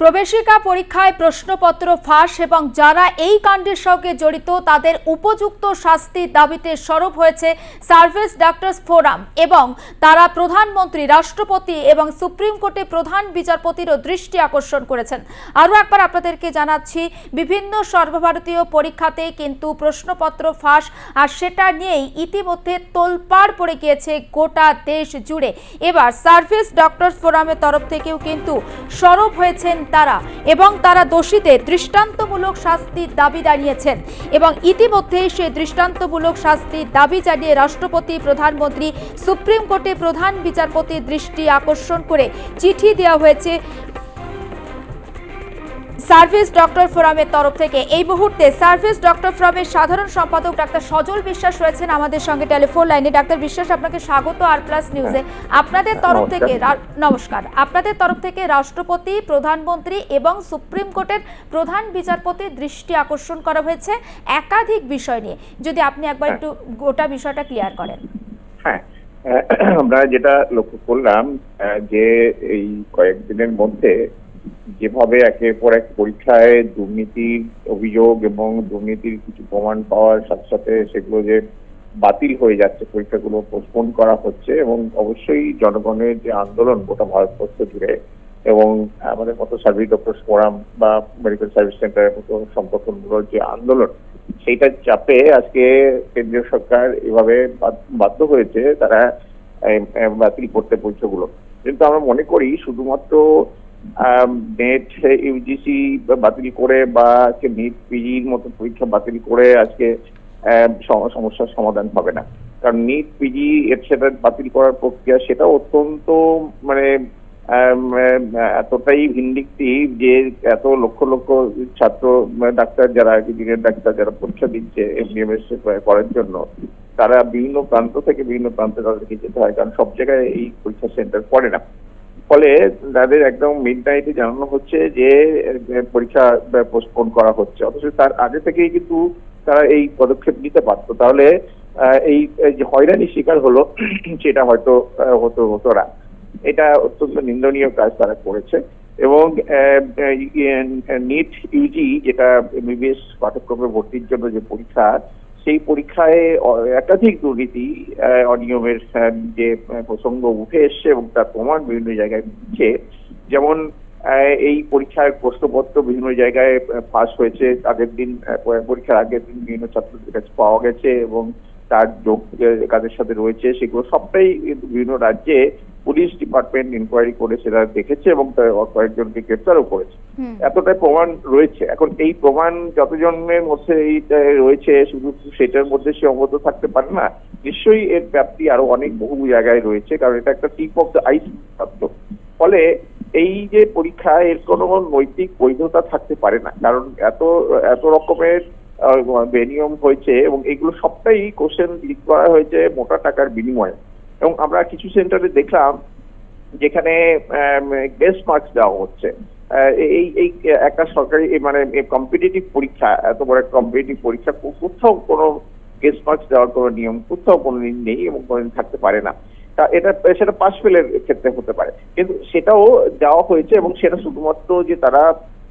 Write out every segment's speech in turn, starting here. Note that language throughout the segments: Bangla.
প্রবেশিকা পরীক্ষায় প্রশ্নপত্র ফাঁস এবং যারা এই কাণ্ডের সঙ্গে জড়িত তাদের উপযুক্ত শাস্তির দাবিতে সরব হয়েছে সার্ভিস ডাক্তার্স ফোরাম এবং তারা প্রধানমন্ত্রী, রাষ্ট্রপতি এবং সুপ্রিম কোর্টে প্রধান বিচারপতিরও দৃষ্টি আকর্ষণ করেছেন। আরও একবার আপনাদেরকে জানাচ্ছি, বিভিন্ন সর্বভারতীয় পরীক্ষাতে কিন্তু প্রশ্নপত্র ফাঁস আর সেটা নিয়েই ইতিমধ্যে তোলপাড় পড়ে গিয়েছে গোটা দেশ জুড়ে। এবার সার্ভিস ডক্টরস ফোরামের তরফ থেকেও কিন্তু সরব হয়েছেন তারা এবং তারা দোষীদের দৃষ্টান্তমূলক শাস্তির দাবি জানিয়েছেন এবং ইতিমধ্যেই সেই দৃষ্টান্তমূলক শাস্তির দাবি জানিয়ে রাষ্ট্রপতি, প্রধানমন্ত্রী, সুপ্রিম কোর্টে প্রধান বিচারপতির দৃষ্টি আকর্ষণ করে চিঠি দেওয়া হয়েছে। সার্ভিস ডক্টর ফোরামের তরফ থেকে এই মুহূর্তে সার্ভিস ডক্টর ফোরামের সাধারণ সম্পাদক ডাক্তার সজল বিশ্বাস রয়েছেন আমাদের সঙ্গে টেলিফোন লাইনে। ডাক্তার বিশ্বাস আপনাকে স্বাগত আর প্লাস নিউজে। আপনাদের তরফ থেকে নমস্কার। আপনাদের তরফ থেকে রাষ্ট্রপতি প্রধানমন্ত্রী এবং সুপ্রিম কোর্টের প্রধান বিচারপতির দৃষ্টি আকর্ষণ করা হয়েছে একাধিক বিষয় নিয়ে। যদি আপনি একবার হ্যাঁ। একটু গোটা বিষয়টা ক্লিয়ার করেন। হ্যাঁ। আমরা যেটা লক্ষ্য করলাম যে এই কয়েকদিনের মধ্যে যেভাবে একের পর এক পরীক্ষায় দুর্নীতির অভিযোগ এবং দুর্নীতির কিছু প্রমাণ পাওয়ার সাথে সাথে সেগুলো যে বাতিল হয়ে যাচ্ছে, পরীক্ষাগুলো পোস্টপোন করা হচ্ছে এবং অবশ্যই জনগণের যে আন্দোলন গোটা ভারতবর্ষ জুড়ে এবং আমাদের মতো সার্ভিস ডক্টর ফোরাম বা মেডিকেল সার্ভিস সেন্টারের মতো সংগঠনগুলোর যে আন্দোলন, সেইটার চাপে আজকে কেন্দ্রীয় সরকার এভাবে বাধ্য হয়েছে, তারা বাতিল করতে পরীক্ষাগুলো কিন্তু আমরা মনে করি শুধুমাত্র নেট ইউজিসি বাতিল করে বা আজকে নিট পিজির মতো পরীক্ষা বাতিল করে আজকে সমস্যার সমাধান হবে না। কারণ নিট পিজি সেটা বাতিল করার প্রক্রিয়া সেটা অত্যন্ত মানে এতটাই ভিন্ডিকটিভ যে এত লক্ষ লক্ষ ছাত্র ডাক্তার যারা ইঞ্জিনিয়ার ডাক্তার যারা পরীক্ষা দিচ্ছে এমবিএমএস করার জন্য, তারা বিভিন্ন প্রান্ত থেকে বিভিন্ন প্রান্তে তাদেরকে যেতে হয়। কারণ সব জায়গায় এই পরীক্ষা সেন্টার পড়ে না। ফলে তাদের একদম মিড নাইটে জানানো হচ্ছে যে পরীক্ষা পোস্টপোন করা হচ্ছে। অথচ তার আগে থেকেই কিন্তু তারা এই পদক্ষেপ নিতে পারতো তাহলে এই যে হয়রানির শিকার হলো, সেটা হয়তো হতো হতো না। এটা অত্যন্ত নিন্দনীয় কাজ তারা করেছে। এবং নিট ইউজি যেটা এমবিবিএস পাঠ্যক্রমে ভর্তির জন্য যে পরীক্ষা সেই পরীক্ষায় একাধিক দুর্নীতি অনিয়মের যে প্রসঙ্গ উঠে এসছে এবং তার প্রমাণ বিভিন্ন জায়গায় দিচ্ছে যেমন এই পরীক্ষার প্রশ্নপত্র বিভিন্ন জায়গায় ফাঁস হয়েছে। আগের দিন পরীক্ষার আগের দিন বিভিন্ন ছাত্রদের কাছে পাওয়া গেছে এবং তার যোগ কাদের সাথে রয়েছে সেগুলো সবটাই বিভিন্ন রাজ্যে পুলিশ ডিপার্টমেন্ট ইনকোয়ারি করে সেটা দেখেছে এবং কয়েকজনকে গ্রেপ্তারও করেছে। এতটাই প্রমাণ রয়েছে। এখন এই প্রমাণ যতজনের মধ্যে এইটা রয়েছে শুধু সেটার মধ্যে সীমাবদ্ধ থাকতে পারে না নিশ্চয়ই এর ব্যাপ্তি আরও অনেক বহু জায়গায় রয়েছে কারণ এটা একটা টিপ অফ দ্য আইস ফলে এই যে পরীক্ষা এর কোনো নৈতিক বৈধতা থাকতে পারে না কারণ এত এত রকমের বেনিয়ম হয়েছে এবং এগুলো সবটাই কোশ্চেন লিক করা হয়েছে মোটা টাকার বিনিময়ে। এবং আমরা কিছু সেন্টারে দেখলাম যেখানে বেস্ট মার্কস দেওয়া হচ্ছে। এই এই একটা সরকারি মানে কম্পিটিটিভ পরীক্ষা, এত বড় একটা কম্পিটিটিভ পরীক্ষা কোথাও কোনো গেস্ট মার্কস দেওয়ার কোনো নিয়ম, কোথাও কোনো দিন নেই এবং কোনোদিন থাকতে পারে না। তা এটা, সেটা পাশ ফেলের ক্ষেত্রে হতে পারে। কিন্তু সেটাও দেওয়া হয়েছে এবং সেটা শুধুমাত্র যে তারা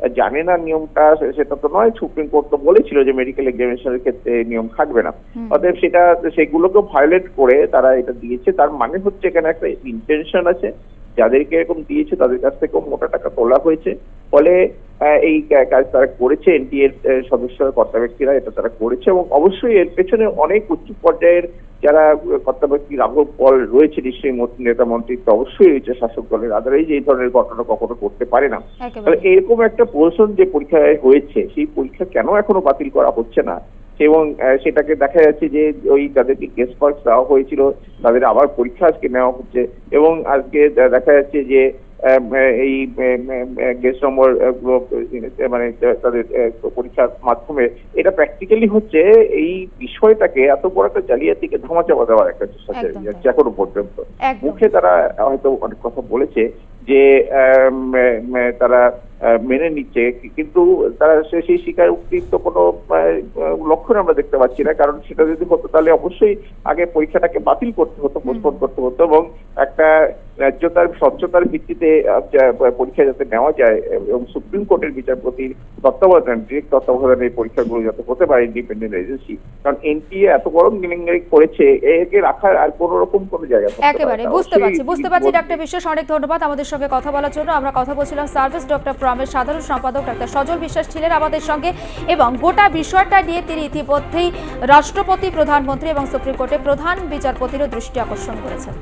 জানে না নিয়মটা সেটা তো নয়। সুপ্রিম কোর্ট তো বলেছিল যে মেডিকেল এক্সামিনেশনের ক্ষেত্রে নিয়ম থাকবে না। অতএব সেটা সেগুলোকে ভায়োলেট করে তারা এটা দিয়েছে। তার মানে হচ্ছে এখানে একটা ইন্টেনশন আছে। যাদেরকে এরকম দিয়েছে তাদের কাছ থেকেও মোটা টাকা তোলা হয়েছে। ফলে এই কাজ তারা করেছে এনটিএর সদস্য কর্তা ব্যক্তিরা এটা তারা করেছে এবং অবশ্যই এর পেছনে অনেক উচ্চ পর্যায়ের যারা কর্তা ব্যক্তি রাঘব পল রয়েছে নিশ্চয়ই নেতা মন্ত্রী তো অবশ্যই রয়েছে শাসক দলের আদারাই এই ধরনের ঘটনা কখনো করতে পারে না। তাহলে এরকম একটা পোর্শন যে পরীক্ষায় হয়েছে সেই পরীক্ষা কেন এখনও বাতিল করা হচ্ছে না? এবং সেটাকে দেখা যাচ্ছে যে ওই তাদেরকে গেস্ট মার্কস দেওয়া হয়েছিল তাদের আবার পরীক্ষা আজকে নেওয়া হচ্ছে এবং আজকে দেখা যাচ্ছে যে এই গেস্ট নম্বর মানে তাদের পরীক্ষার মাধ্যমে এটা প্র্যাকটিক্যালি হচ্ছে এই বিষয়টাকে এত বড় একটা জালিয়াতিকে ধামাচাপা দেওয়ার একটা চেষ্টা একদম চালিয়ে যাচ্ছে এখনও পর্যন্ত। মুখে তারা হয়তো অনেক কথা বলেছে যে তারা মেনে নিচ্ছে কিন্তু তারা সে- সেই স্বীকার উক্তির তো কোনো লক্ষণ আমরা দেখতে পাচ্ছি না কারণ সেটা যদি হতো তাহলে অবশ্যই আগে পরীক্ষাটাকে বাতিল করতে হতো পোস্টপোন করতে হতো এবং একটা ন্যায্যতার স্বচ্ছতার ভিত্তিতে পরীক্ষা যাতে নেওয়া যায় এবং সুপ্রিম কোর্টের বিচারপতির তত্ত্বাবধান ডিরেক্ট তত্ত্বাবধানে এই পরীক্ষাগুলো যাতে হতে পারে ইন্ডিপেন্ডেন্ট এজেন্সি কারণ এনটিএ এত বড় গিলিঙ্গারি করেছে একে রাখার আর কোন রকম কোনো জায়গা একেবারে বুঝতে পারছি বুঝতে পারছি। ডাক্তার বিশ্বাস অনেক ধন্যবাদ আমাদের সঙ্গে কথা বলার জন্য। আমরা কথা বলছিলাম সার্ভিস ডক্টর ফ্রমের সাধারণ সম্পাদক ডাক্তার সজল বিশ্বাস ছিলেন আমাদের সঙ্গে এবং গোটা বিষয়টা নিয়ে তিনি ইতিমধ্যেই রাষ্ট্রপতি প্রধানমন্ত্রী এবং সুপ্রিম কোর্টের প্রধান বিচারপতিরও দৃষ্টি আকর্ষণ করেছেন।